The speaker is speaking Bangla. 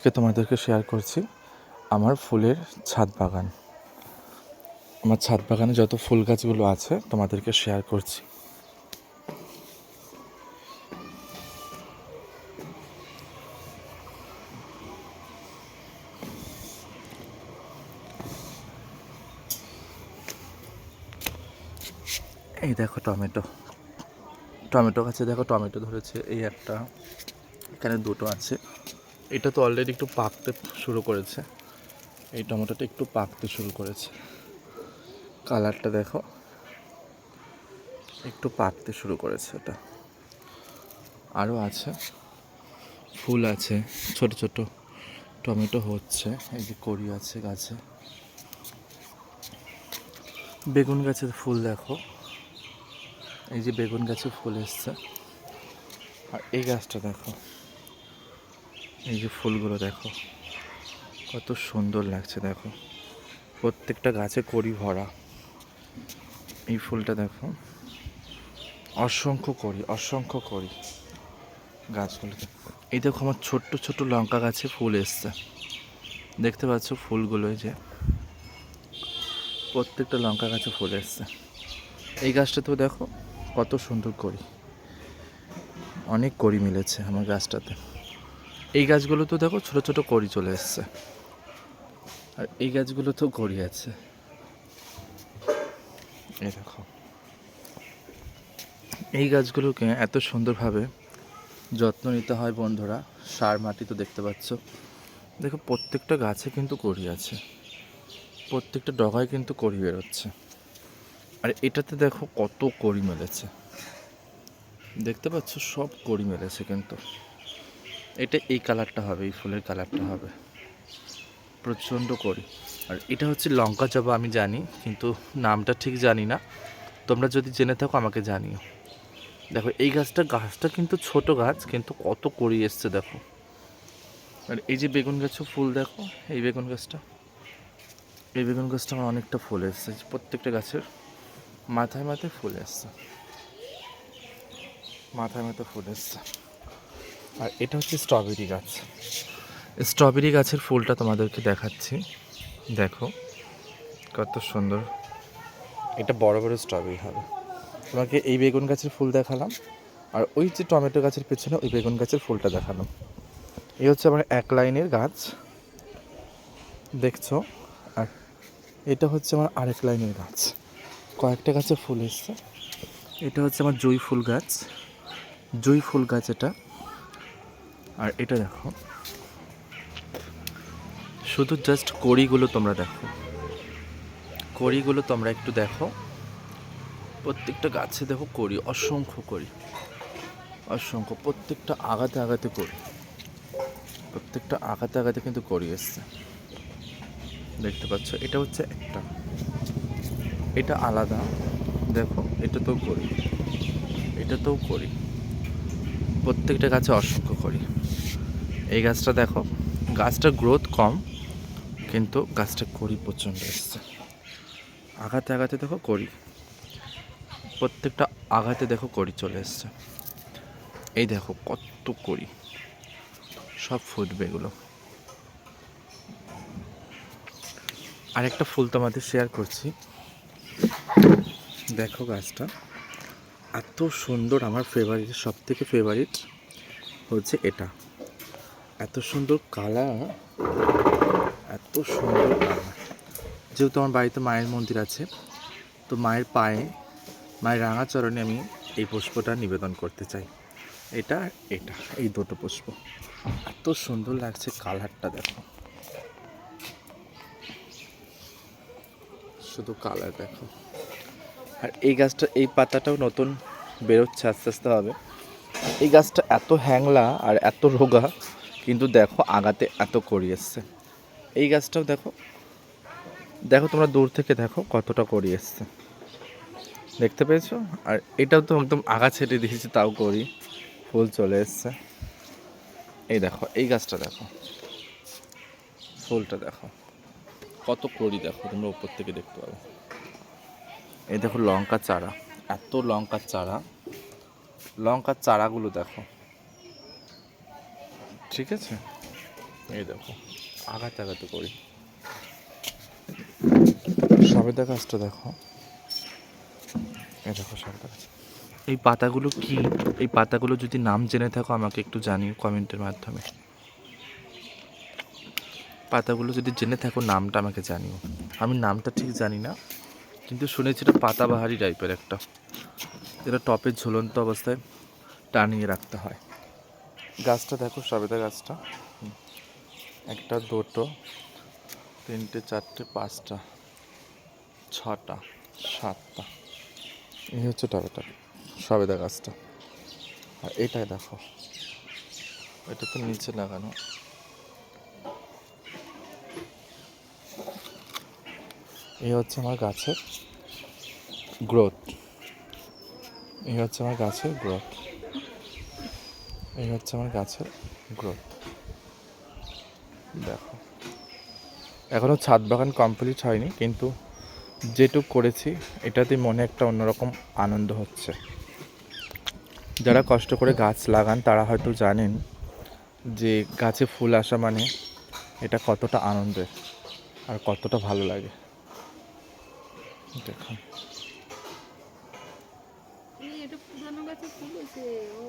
আজকে তোমাদেরকে শেয়ার করছি। আমার ফুলের ছাদ বাগান। আমার ছাদ বাগানে যত ফুল গাছগুলো আছে, তোমাদেরকে শেয়ার করছি। এই দেখো টমেটো। টমেটো গাছে দেখো টমেটো ধরেছে, এই একটা। এখানে দুটো আছে। এটা তো অলরেডি একটু পাকতে শুরু করেছে। এই টমেটোটা একটু পাকতে শুরু করেছে। কালারটা দেখো। একটু পাকতে শুরু করেছে এটা আরও আছে। ফুল আছে। ছোট ছোট টমেটো হচ্ছে। এই যে কড়ি আছে গাছে। বেগুন গাছের ফুল দেখো। এই যে বেগুন গাছে ফুল এসছে। আর এই গাছটা দেখো। এই যে ফুলগুলো দেখো, কত সুন্দর লাগছে দেখো। প্রত্যেকটা গাছে কড়ি ভরা। এই ফুলটা দেখো, অসংখ্য করি অসংখ্য করি গাছগুলোতে এই দেখো আমার ছোট্ট ছোট্ট লঙ্কা গাছে ফুল এসছে। দেখতে পাচ্ছ ফুলগুলো যে, প্রত্যেকটা লঙ্কা গাছে ফুল এসছে। এই গাছটাতেও দেখো কত সুন্দর করি অনেক কড়ি মিলেছে আমার গাছটাতে। এই গাছগুলো তো দেখো ছোট ছোট কড়ি চলে এসছে। আর এই গাছগুলো তো কড়ি আছে। এই দেখো। এই গাছগুলোকে এত সুন্দরভাবে যত্ন নিতে হয় বন্ধুরা সার মাটি তো দেখতে পাচ্ছ। দেখো প্রত্যেকটা গাছে কিন্তু কড়ি আছে প্রত্যেকটা ডগায় কিন্তু কড়ি বেরোচ্ছে। আর এটাতে দেখো কত কড়ি মেলেছে। দেখতে পাচ্ছ সব কড়ি মেলেছে কিন্তু। এটা এই কালারটা হবে, এই ফুলের কালারটা হবে। প্রচণ্ড করি। আর এটা হচ্ছে লঙ্কা জবা আমি জানি, কিন্তু নামটা ঠিক জানি না। তোমরা যদি জেনে থাকো, আমাকে জানিও। দেখো, এই গাছটা গাছটা কিন্তু ছোট গাছ, কিন্তু কত কড়ি এসছে, দেখো। আর এই যে বেগুন গাছও ফুল, দেখো, এই বেগুন গাছটা। এই বেগুন গাছটা আমার অনেকটা ফুল এসছে, প্রত্যেকটা গাছের মাথায় মাথায় ফুল এসছে। মাথায় মাথায় ফুল এসছে। আর এটা হচ্ছে স্ট্রবেরি গাছ। স্ট্রবেরি গাছের ফুলটা তোমাদেরকে দেখাচ্ছি। দেখো কত সুন্দর। এটা বড় বড় স্ট্রবেরি হবে। তোমাকে এই বেগুন গাছের ফুল দেখালাম আর ওই যে টমেটো গাছের পেছনে ওই বেগুন গাছের ফুলটা দেখালাম। এই হচ্ছে আমার এক লাইনের গাছ। দেখছ? আর এটা হচ্ছে আমার আরেক লাইনের গাছ। কয়েকটা গাছে ফুল এসছে। এটা হচ্ছে আমার জুঁই ফুল গাছ। জুঁই ফুল গাছ এটা। আর এটা দেখো। শুধু জাস্ট কড়িগুলো তোমরা দেখো। কড়িগুলো তোমরা একটু দেখো। প্রত্যেকটা গাছে দেখো কড়ি, অসংখ্য করি অসংখ্য, প্রত্যেকটা আগাতে আগাতে করি প্রত্যেকটা আগাতে আগাতে কিন্তু করি এসছে। দেখতে পাচ্ছ, এটা হচ্ছে একটা। এটা আলাদা। দেখো, এটা তো করি এটা তো করি প্রত্যেকটা গাছে অসংখ্য করি এই গাছটা দেখো, গাছটার গ্রোথ কম, কিন্তু গাছটা করি প্রচণ্ড এসছে। আঘাতে আঘাতে দেখো করি প্রত্যেকটা আঘাতে দেখো করি চলে এসছে। এই দেখো কত করি সব ফুটবে এগুলো। আরেকটা ফুল তোমাদের শেয়ার করছি। দেখো গাছটা। এত সুন্দর আমার ফেভারিট সব থেকে ফেভারিট হচ্ছে এটা। এত সুন্দর কালার এত সুন্দর কালার যেহেতু আমার বাড়িতে মায়ের মন্দির আছে, তো মায়ের পায়ে, মায়ের রাঙা চরণে আমি এই পুষ্পটা নিবেদন করতে চাই। এটা এটা, এই দুটো পুষ্প। এত সুন্দর লাগছে কালারটা দেখো। শুধু কালার দেখো। আর এই গাছটা, এই পাতাটাও নতুন বেরোচ্ছে, আস্তে আস্তে হবে। এই গাছটা এত হ্যাংলা আর এত রোগা, কিন্তু দেখো আগাতে এত করি এসছে। এই গাছটাও দেখো দেখো তোমরা দূর থেকে দেখো কতটা করি এসছে। দেখতে পেয়েছ? আর এটাও তো একদম আগা ছেটে দিয়েছি, তাও করি। ফুল চলে এসছে। এই দেখো, এই গাছটা দেখো। ফুলটা দেখো। কত করি দেখো, তোমরা উপর থেকে দেখতে পাবে। এই দেখো লঙ্কা চারা, এত লঙ্কার চারা। লঙ্কার চারাগুলো দেখো। ঠিক আছে? এই দেখো, আগাতে আগাতে করি। সবেদা গাছটা দেখো। এই দেখো সবেদা এই পাতাগুলো কি? এই পাতাগুলো যদি নাম জেনে থাকো, আমাকে একটু জানিও কমেন্টের মাধ্যমে। পাতাগুলো যদি জেনে থাকো, নামটা আমাকে জানিও। আমি নামটা ঠিক জানি না। কিন্তু শুনেছি এটা পাতাবাহারি টাইপের একটা। এটা টপের ঝুলন্ত অবস্থায় টানিয়ে রাখতে হয়। গাছটা দেখো, সবেদা গাছটা। একটা, দুটো, তিনটে, চারটে, পাঁচটা, ছটা, সাতটা। এই হচ্ছে টবেটা সবেদা গাছটা। আর এটাই দেখো। এটা তো নিচে লাগানো। এই হচ্ছে আমার গাছের গ্রোথ এই হচ্ছে আমার গাছের গ্রোথ এই হচ্ছে আমার গাছের গ্রোথ দেখো। এখনও ছাদ বাগান কমপ্লিট হয়নি, কিন্তু যেটুক করেছি, এটাতে মনে একটা অন্যরকম আনন্দ হচ্ছে। যারা কষ্ট করে গাছ লাগান, তারা হয়তো জানেন যে গাছে ফুল আসা মানে এটা কতটা আনন্দের আর কতটা ভালো লাগে। দেখুন এটা পুরানো গাছে ফুল হয়েছে। ও।